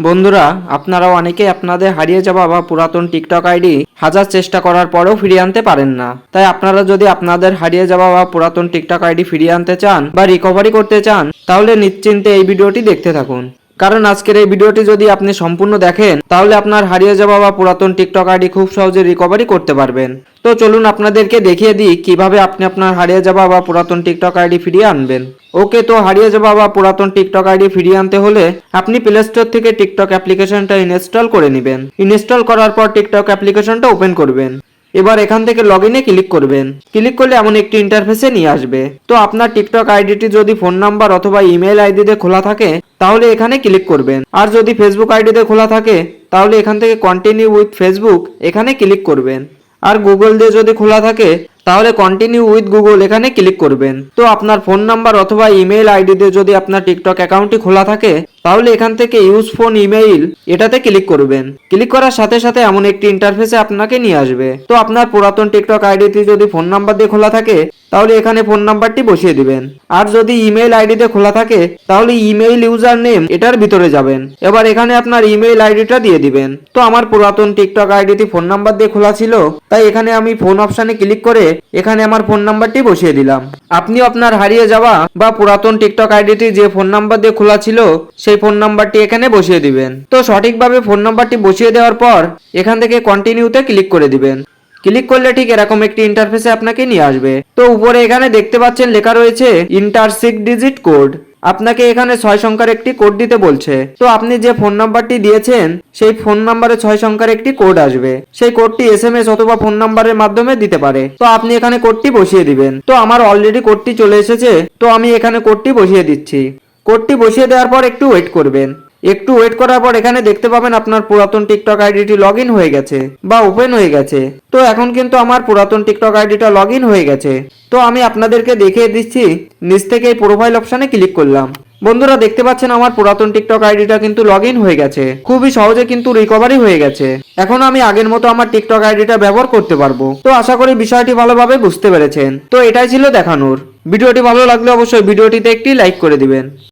বন্ধুরা আপনারা অনেকেই আপনাদের হারিয়ে যাওয়া বা পুরাতন টিকটক আইডি হাজার চেষ্টা করার পরেও ফিরিয়ে আনতে পারেন না। তাই আপনারা যদি আপনাদের হারিয়ে যাওয়া বা পুরাতন টিকটক আইডি ফিরিয়ে আনতে চান বা রিকভারি করতে চান, তাহলে নিশ্চিন্তে এই ভিডিওটি দেখতে থাকুন। কারণ আজকের এই ভিডিওটি যদি আপনি সম্পূর্ণ দেখেন, তাহলে আপনার হারিয়ে যাওয়া বা পুরাতন টিকটক আইডি খুব সহজে রিকভারি করতে পারবেন। তো চলুন আপনাদেরকে দেখিয়ে দিই কীভাবে আপনি আপনার হারিয়ে যাওয়া বা পুরাতন টিকটক আইডি ফিরিয়ে আনবেন। ওকে, তো হারিয়ে যাওয়া বা পুরাতন টিকটক আইডি ফিরিয়ে আনতে হলে আপনি প্লে স্টোর থেকে টিকটক অ্যাপ্লিকেশনটা ইনস্টল করে নেবেন। ইনস্টল করার পর টিকটক অ্যাপ্লিকেশনটা ওপেন করবেন। এবার এখান থেকে লগ ইনে ক্লিক করবেন। ক্লিক করলে এমন একটি ইন্টারফেসে নিয়ে আসবে। তো আপনার টিকটক আইডিটি যদি ফোন নাম্বার অথবা ইমেল আইডিতে খোলা থাকে, তাহলে এখানে ক্লিক করবেন। আর যদি ফেসবুক আইডিতে খোলা থাকে, তাহলে এখান থেকে কন্টিনিউ উইথ ফেসবুক এখানে ক্লিক করবেন। আর গুগল দিয়ে যদি খোলা থাকে তাহলে কন্টিনিউ উইথ গুগল এখানে ক্লিক করবেন। তো আপনার ফোন নাম্বার অথবা ইমেল আইডি দিয়ে যদি আপনার টিকটক অ্যাকাউন্টটি খোলা থাকে, তাহলে এখান থেকে ইউজ ফোন ইমেইল এটাতে ক্লিক করবেন। ক্লিক করার সাথে সাথে এমন একটি ইন্টারফেসে আপনাকে নিয়ে আসবে। তো আপনার পুরাতন টিকটক আইডিতে যদি ফোন নাম্বার দিয়ে খোলা থাকে, তাহলে এখানে ফোন নাম্বারটি বসিয়ে দিবেন। আর যদি ইমেল আইডিতে খোলা থাকে, তাহলে ইমেইল ইউজার নেম এটার ভিতরে যাবেন। এবার এখানে আপনার ইমেইল আইডিটা দিয়ে দিবেন। তো আমার পুরাতন টিকটক আইডিতে ফোন নাম্বার দিয়ে খোলা ছিল, তাই এখানে আমি ফোন অপশানে ক্লিক করে এখানে আমার ফোন নাম্বারটি বসিয়ে দিলাম। আপনি আপনার হারিয়ে যাওয়া বা পুরাতন টিকটক আইডিটি যে ফোন নাম্বার দিয়ে খোলা ছিল, সেই ফোন নাম্বারটি এখানে বসিয়ে দিবেন। তো সঠিকভাবে ফোন নাম্বারটি বসিয়ে দেওয়ার পর, এখান থেকে কন্টিনিউতে ক্লিক করে দিবেন। ক্লিক করলে ঠিক এরকম একটি ইন্টারফেসে আপনাকে নিয়ে আসবে। তো উপরে এখানে দেখতে পাচ্ছেন লেখা রয়েছে ইন্টার সিক্স ডিজিট কোড আপনাকে এখানে ছয় সংখ্যার একটি কোড দিতে বলছে। তো আপনি যে ফোন নাম্বারটি দিয়েছেন, সেই ফোন নাম্বারে ছয় সংখ্যার একটি কোড আসবে। সেই কোডটি এস এম এস অথবা ফোন নাম্বারের মাধ্যমে দিতে পারে। তো আপনি এখানে কোডটি বসিয়ে দিবেন। তো আমার অলরেডি কোডটি চলে এসেছে, তো আমি এখানে কোডটি বসিয়ে দিচ্ছি। কোডটি বসিয়ে দেওয়ার পর একটু ওয়েট করবেন। একটু ওয়েট করার পর এখানে দেখতে পাবেন আপনার পুরাতন টিকটক আইডিটি লগ হয়ে গেছে বা ওপেন হয়ে গেছে। তো এখন কিন্তু আমার পুরাতন টিকটক আইডিটা লগ হয়ে গেছে। তো আমি আপনাদেরকে দেখিয়ে দিচ্ছি, নিচ থেকে এই প্রোফাইল অপশানে ক্লিক করলাম। বন্ধুরা, দেখতে পাচ্ছেন আমার পুরাতন টিকটক আইডিটা কিন্তু লগ হয়ে গেছে। খুবই সহজে কিন্তু রিকভারি হয়ে গেছে। এখন আমি আগের মতো আমার টিকটক আইডিটা ব্যবহার করতে পারব। তো আশা করি বিষয়টি ভালোভাবে বুঝতে পেরেছেন। তো এটাই ছিল দেখানোর। ভিডিওটি ভালো লাগলে অবশ্যই ভিডিওটিতে একটি লাইক করে দিবেন।